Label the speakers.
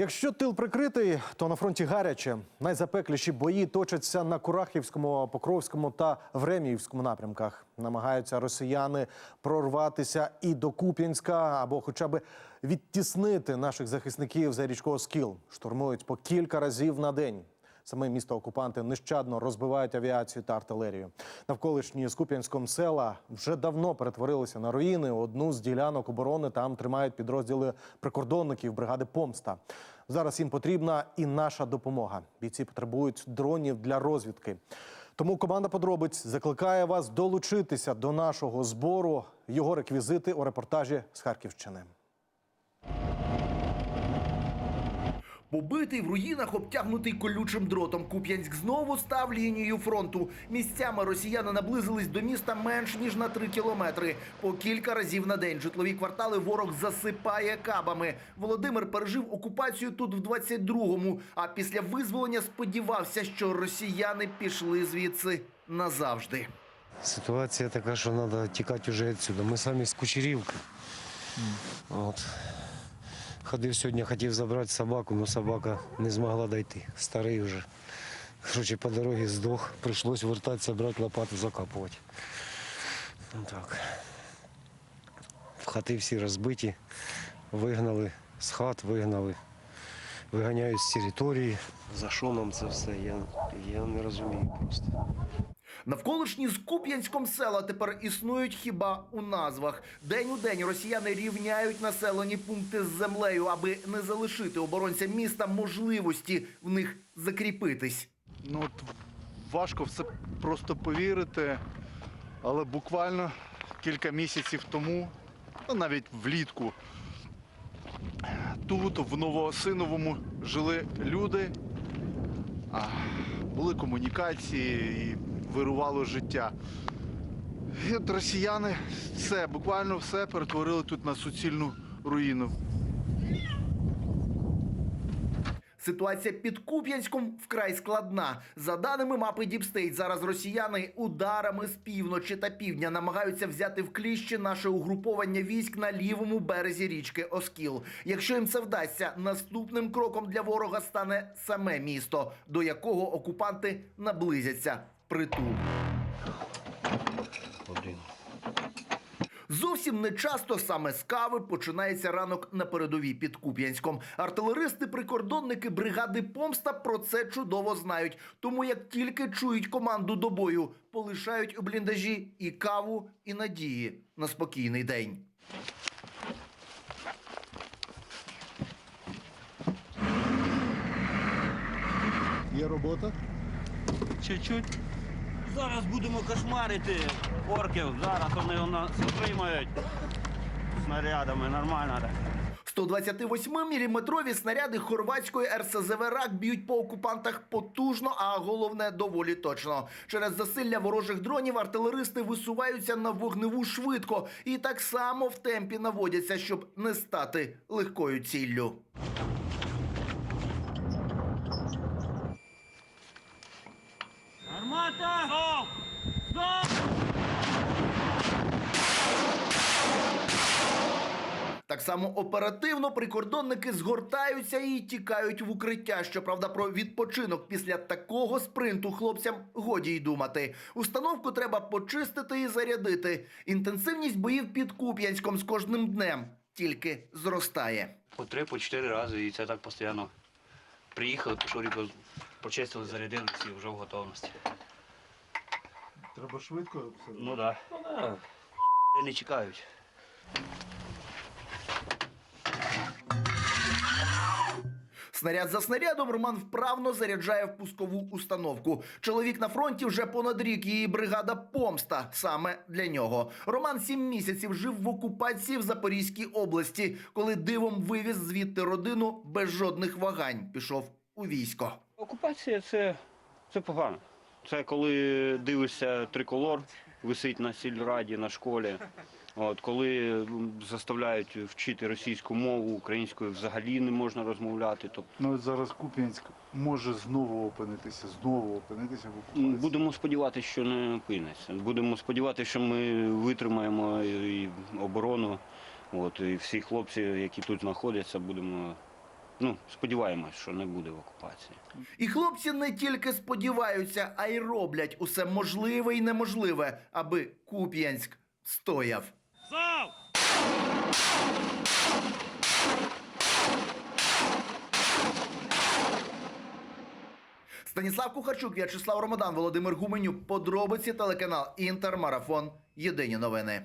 Speaker 1: Якщо тил прикритий, то на фронті гаряче. Найзапекліші бої точаться на Курахівському, Покровському та Времіївському напрямках. Намагаються росіяни прорватися і до Куп'янська або хоча б відтіснити наших захисників за річкового Скіл. Штурмують по кілька разів на день. Саме місто окупанти нещадно розбивають авіацію та артилерію. Навколишні з Куп'янськом села вже давно перетворилися на руїни. Одну з ділянок оборони там тримають підрозділи прикордонників бригади Помста. Зараз їм потрібна і наша допомога. Бійці потребують дронів для розвідки. Тому команда подробиць закликає вас долучитися до нашого збору. Його реквізити у репортажі з Харківщини.
Speaker 2: Побитий в руїнах, обтягнутий колючим дротом. Куп'янськ знову став лінією фронту. Місцями росіяни наблизились до міста менш ніж на три кілометри. По кілька разів на день житлові квартали ворог засипає кабами. Володимир пережив окупацію тут в 22-му, а після визволення сподівався, що росіяни пішли звідси назавжди.
Speaker 3: Ситуація така, що треба тікати вже відсюди. Ми самі з Кучерівки. От. Ходив сьогодні, хотів забрати собаку, але собака не змогла дойти. Старий вже. Короче, по дорозі здох. Прийшлось вертатися, брати лопату, закапувати. Ну, так. Хати всі розбиті, вигнали з хат, вигнали. Виганяють з території. За що нам це все? Я, я не розумію просто.
Speaker 2: Навколишні з Куп'янськом села тепер існують хіба у назвах. День у день росіяни рівняють населені пункти з землею, аби не залишити оборонцям міста можливості в них закріпитись.
Speaker 4: Ну от важко все просто повірити, але буквально кілька місяців тому, ну навіть влітку, тут, в Новоосиновому, жили люди, були комунікації і вирувало життя. І от росіяни все, буквально все перетворили тут на суцільну руїну.
Speaker 2: Ситуація під Куп'янськом вкрай складна. За даними мапи Діпстейт, зараз росіяни ударами з півночі та півдня намагаються взяти в кліщі наше угруповання військ на лівому березі річки Оскіл. Якщо їм це вдасться, наступним кроком для ворога стане саме місто, до якого окупанти наблизяться притул.
Speaker 3: Один.
Speaker 2: Зовсім не часто саме з кави починається ранок на передовій під Куп'янськом. Артилеристи-прикордонники бригади Помста про це чудово знають. Тому як тільки чують команду до бою, полишають у бліндажі і каву, і надії на спокійний день.
Speaker 4: Є робота?
Speaker 5: Чуть-чуть. Зараз будемо кошмарити орків. Зараз вони у нас отримають снарядами. Нормально так.
Speaker 2: 128-мм снаряди хорватської РСЗВ «Рак» б'ють по окупантах потужно, а головне доволі точно. Через засилля ворожих дронів артилеристи висуваються на вогневу швидко і так само в темпі наводяться, щоб не стати легкою ціллю. Так само оперативно прикордонники згортаються і тікають в укриття. Щоправда, про відпочинок після такого спринту хлопцям годі й думати. Установку треба почистити і зарядити. Інтенсивність боїв під Куп'янськом з кожним днем тільки зростає.
Speaker 6: По три, по чотири рази, і це так постійно. Приїхали, пішов ріко, почистили, зарядилися і вже в готовності.
Speaker 4: Треба швидко.
Speaker 6: Ну так. Да. Не чекають.
Speaker 2: Снаряд за снарядом Роман вправно заряджає в пускову установку. Чоловік на фронті вже понад рік. Її бригада помста саме для нього. Роман сім місяців жив в окупації в Запорізькій області, коли дивом вивіз звідти родину без жодних вагань. Пішов у військо.
Speaker 5: Окупація це, це погано. Це коли дивишся триколор, висить на сільраді, на школі. От, коли заставляють вчити російську мову, українською взагалі не можна розмовляти. Тобто
Speaker 4: Ну от зараз Куп'янськ може знову опинитися, знову опинитися в окупації.
Speaker 5: Будемо сподіватися, що не опиниться. Будемо сподіватися, що ми витримаємо і оборону. От, і всі хлопці, які тут знаходяться, будемо Ну, сподіваємось, що не буде в окупації.
Speaker 2: І хлопці не тільки сподіваються, а й роблять усе можливе і неможливе, аби Куп'янськ стояв. Станіслав Кухарчук, В'ячеслав Ромадан, Володимир Гуменюк. Подробиці телеканал Інтермарафон. Єдині новини.